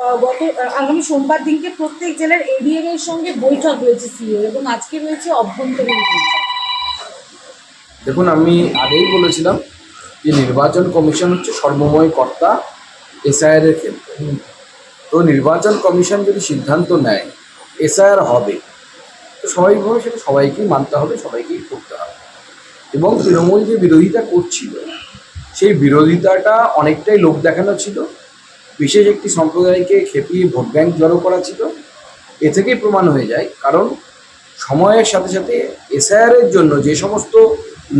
গত আগামী সোমবার দিনকে প্রত্যেক জেলার এডিএম এর সঙ্গে বৈঠক রয়েছে সিও এবং আজকে রয়েছে অভ্যন্তরীণ বৈঠক। দেখুন, আমি আগেই বলেছিলাম যে নির্বাচন কমিশন হচ্ছে সর্বময় কর্তা এসআইআর এর ক্ষেত্রে। তো নির্বাচন কমিশন যদি সিদ্ধান্ত নেয়, এসআইআর হবে, তো স্বাভাবিকভাবে সেটা সবাইকেই মানতে হবে, সবাইকেই করতে হবে। এবং তৃণমূল যে বিরোধিতা করছিল, সেই বিরোধিতাটা অনেকটাই লোক দেখানো ছিল। বিশেষ একটি সম্প্রদায়কে খেপিয়ে ভোট ব্যাংক জড়ো করা ছিল, এ থেকেই প্রমাণ হয়ে যায়। কারণ সময়ের সাথে সাথে এসআইআর এর জন্য যে সমস্ত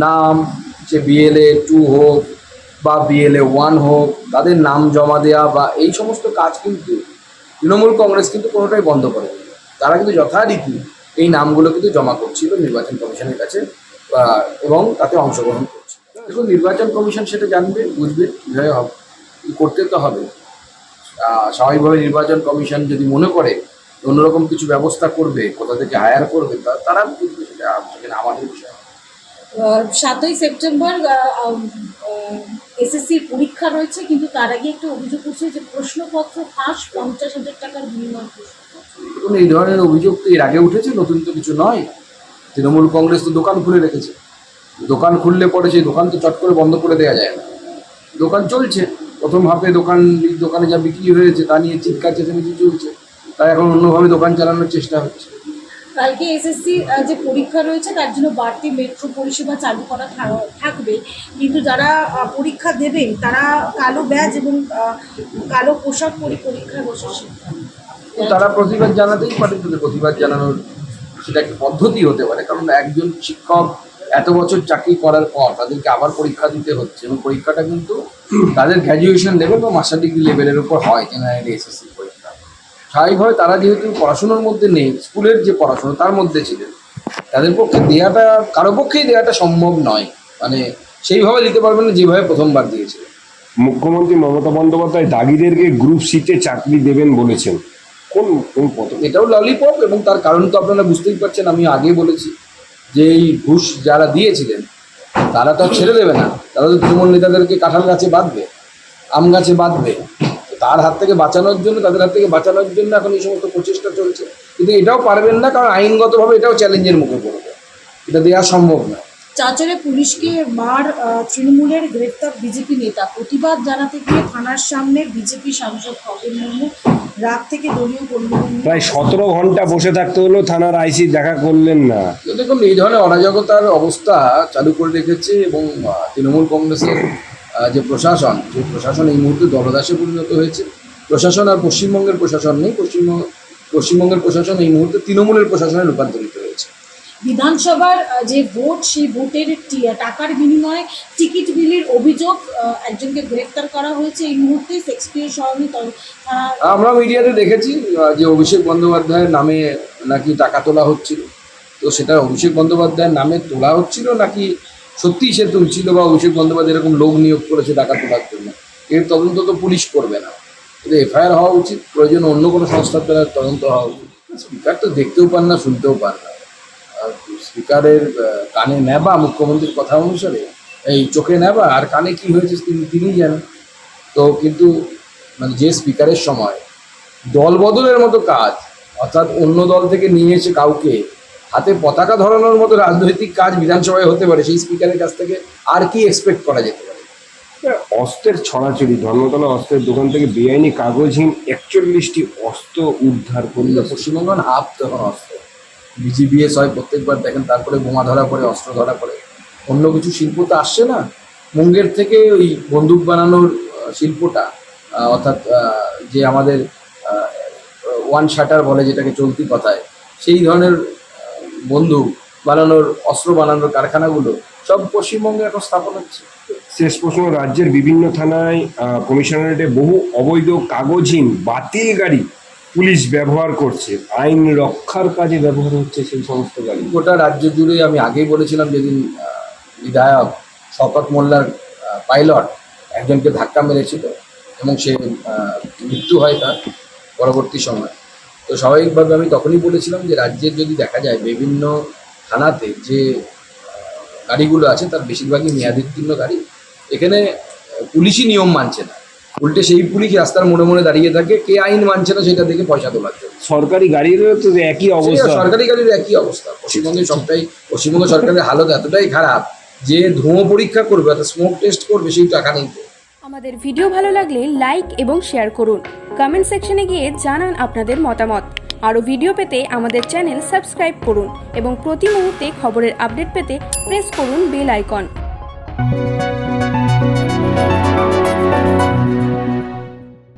নাম, যে বিএলএ টু হোক বা বিএলএ ওয়ান হোক, তাদের নাম জমা দেওয়া বা এই সমস্ত কাজ কিন্তু তৃণমূল কংগ্রেস কিন্তু কোনোটাই বন্ধ করে তারা কিন্তু যথারীতি এই নামগুলো কিন্তু জমা করছিল নির্বাচন কমিশনের কাছে এবং তাতে অংশগ্রহণ করছে দেখুন, নির্বাচন কমিশন সেটা জানবে, বুঝবে, কীভাবে করতে তো হবে। স্বাভাবিকভাবে নির্বাচন কমিশন যদি মনে করে অন্যরকম কিছু ব্যবস্থা করবে কোথা থেকে হায়ার করবে তারা সেটা আমাদের বিষয়। সাতই সেপ্টেম্বর এসএসসির পরীক্ষা রয়েছে কিন্তু তার আগে একটা অভিযোগ উঠছে যে প্রশ্নপত্র ফাঁস পঞ্চাশ হাজার টাকার বিনিময় দেখুন এই ধরনের অভিযোগ তো এর আগে উঠেছে নতুন তো কিছু নয়। তৃণমূল কংগ্রেস তো দোকান খুলে রেখেছে। দোকান খুললে পরে সেই দোকান তো চট করে বন্ধ করে দেওয়া যায় না। দোকান চলছে। প্রথম হাফে দোকান দোকানে যা বিক্রি হয়েছে তা নিয়ে চিৎকার চেঁচামেচি চলছে। তাই এখন অন্যভাবে দোকান চালানোর চেষ্টা হচ্ছে। কালকে এসএসসি যে পরীক্ষা রয়েছে তার জন্য বাড়তি মেট্রো পরিষেবা চালু করা থাকবে। কিন্তু যারা পরীক্ষা দেবেন তারা কালো ব্যাজ এবং কালো পোশাক পরে পরীক্ষায় সিদ্ধান্ত তো তারা প্রতিবাদ জানাতেই পারে তাদের প্রতিবাদ জানানোর সেটা একটা পদ্ধতি হতে পারে। কারণ একজন শিক্ষক এত বছর চাকরি করার পর তাদেরকে আবার পরীক্ষা দিতে হচ্ছে এবং পরীক্ষাটা কিন্তু তাদের গ্র্যাজুয়েশন লেভেল বা মাস্টার ডিগ্রি লেভেলের উপর হয় জেনারেলি এসএসসি পরীক্ষা। স্বাভাবিকভাবে তারা যেহেতু পড়াশোনার মধ্যে নেই স্কুলের যে পড়াশোনা তার মধ্যে ছিলেন তাদের পক্ষে দেওয়াটা কারও পক্ষেই দেওয়াটা সম্ভব নয়। মানে সেইভাবে দিতে পারবেন না যেভাবে প্রথমবার দিয়েছিলেন। মুখ্যমন্ত্রী মমতা বন্দ্যোপাধ্যায় দাগিদেরকে গ্রুপ সিতে চাকরি দেবেন বলেছেন। কোন কোন পদ এটাও ললিপপ এবং তার কারণ তো আপনারা বুঝতেই পারছেন আমি আগে বলেছি। যে এই ঘুষ যারা দিয়েছিলেন, তারা তো ছেড়ে দেবে না। তারা তো তৃণমূল নেতাদেরকে কাঁঠাল গাছে বাঁধবে, আম গাছে বাঁধবে। তার হাত থেকে বাঁচানোর জন্য, তাদের হাত থেকে বাঁচানোর জন্য এখন এই সমস্ত প্রচেষ্টা চলছে। কিন্তু এটাও পারবেন না, কারণ আইনগতভাবে এটাও চ্যালেঞ্জের মুখে পড়বে। এটা দেওয়া সম্ভব না চাচরে পুলিশকে মার তৃণমূলের গ্রেপ্তার বিজেপি নেতা। প্রতিবাদ জানাতে গিয়ে থানার সামনে বিজেপি সাংসদ খগেন মুর্মু রাত থেকে দলীয় নিয়ে প্রায় সতেরো ঘণ্টা বসে থাকতে হলো থানার আইসি দেখা করলেন না। দেখুন এই ধরনের অরাজকতার অবস্থা চালু করে রেখেছে এবং তৃণমূল কংগ্রেসের যে প্রশাসন যে প্রশাসন এই মুহূর্তে দলদাসে পরিণত হয়েছে। প্রশাসন আর পশ্চিমবঙ্গের প্রশাসন নেই। পশ্চিমবঙ্গ পশ্চিমবঙ্গের প্রশাসন এই মুহূর্তে তৃণমূলের প্রশাসনে রূপান্তরিত বিধানসভার যে ভোট, সেই ভোটের টাকার বিনিময়ে টিকিট বিলির অভিযোগ একজনকে গ্রেপ্তার করা হয়েছে। এই মুহূর্তে শেক্সপিয়ার সরণি আমরা মিডিয়াতে দেখেছি যে অভিষেক বন্দ্যোপাধ্যায়ের নামে নাকি টাকা তোলা হচ্ছিল। তো সেটা অভিষেক বন্দ্যোপাধ্যায়ের নামে তোলা হচ্ছিল নাকি সত্যিই সে তুলছিল বা অভিষেক বন্দ্যোপাধ্যায় এরকম লোক নিয়োগ করেছে টাকা তোলার জন্য? এর তদন্ত তো পুলিশ করবে না। এটা এফআইআর হওয়া উচিত। প্রয়োজন অন্য কোনো সংস্থার দ্বারা তদন্ত হওয়া উচিত। স্পিকার তো দেখতেও পান না, শুনতেও পান না। স্পিকারের কানে নেবা মুখ্যমন্ত্রীর কথা অনুসারে এই চোখে নেবা আর কানে কি হয়েছে তিনি তিনিই জানেন। তো কিন্তু মানে যে স্পিকারের সময় দল বদলের মতো কাজ অর্থাৎ অন্য দল থেকে নিয়ে এসে কাউকে হাতে পতাকা ধরানোর মতো রাজনৈতিক কাজ বিধানসভায় হতে পারে সেই স্পিকারের কাছ থেকে আর কি এক্সপেক্ট করা যেতে পারে? অস্ত্রের ছড়াছড়ি ধর্মতলা অস্ত্রের দোকান থেকে বেআইনি কাগজহীন একচল্লিশটি অস্ত্র উদ্ধার করল। পশ্চিমবঙ্গ হাফ তখন অস্ত্র। বিজিবিএস হয় প্রত্যেকবার দেখেন, তারপরে বোমা ধরা পড়ে, অস্ত্র ধরা পড়ে। অন্য কিছু শিল্প তো আসছে না? মুঙ্গের থেকে ওই বন্দুক বানানোর শিল্পটা অর্থাৎ যে আমাদের ওয়ান শাটার বলে যেটাকে চলতি কথায়, সেই ধরনের বন্দুক বানানোর, অস্ত্র বানানোর কারখানাগুলো সব পশ্চিমবঙ্গে এখন স্থাপন হচ্ছে। শেষ প্রশ্ন, রাজ্যের বিভিন্ন থানায় কমিশনারেটে বহু অবৈধ কাগজহীন বাতিল গাড়ি পুলিশ ব্যবহার করছে, আইন রক্ষার কাজে ব্যবহার হচ্ছে সেই সমস্ত গাড়ি। গোটা রাজ্য জুড়ে আমি আগেই বলেছিলাম যেদিন বিধায়ক শওকত মোল্লার পাইলট একজনকে ধাক্কা মেরেছিল এবং সে মৃত্যু হয় তার পরবর্তী সময়। তো স্বাভাবিকভাবে আমি তখনই বলেছিলাম যে রাজ্যের যদি দেখা যায় বিভিন্ন থানাতে যে গাড়িগুলো আছে, তার বেশিরভাগই মেয়াদোত্তীর্ণ গাড়ি, এখানে পুলিশই নিয়ম মানছে না। উল্টে সেই পুলিশ রাস্তার মনে মনে দাঁড়িয়ে থাকে। কে আইন মানছে না সেটা দেখে পয়সা তোলার জন্য। সরকারি গাড়িরও তো একই অবস্থা। সরকারি গাড়ির একই অবস্থা। পশ্চিমবঙ্গে সবটাই পশ্চিমবঙ্গ সরকারের হালত এতটাই খারাপ যে ধোঁয়া পরীক্ষা করবে অর্থাৎ স্মোক টেস্ট করবে সেই টাকা নেই আমাদের ভিডিও ভালো লাগলে লাইক এবং শেয়ার করুন। কমেন্ট সেকশনে গিয়ে জানান আপনাদের মতামত। আরও ভিডিও পেতে আমাদের চ্যানেল সাবস্ক্রাইব করুন এবং প্রতি মুহূর্তে খবরের আপডেট পেতে প্রেস করুন বেল আইকন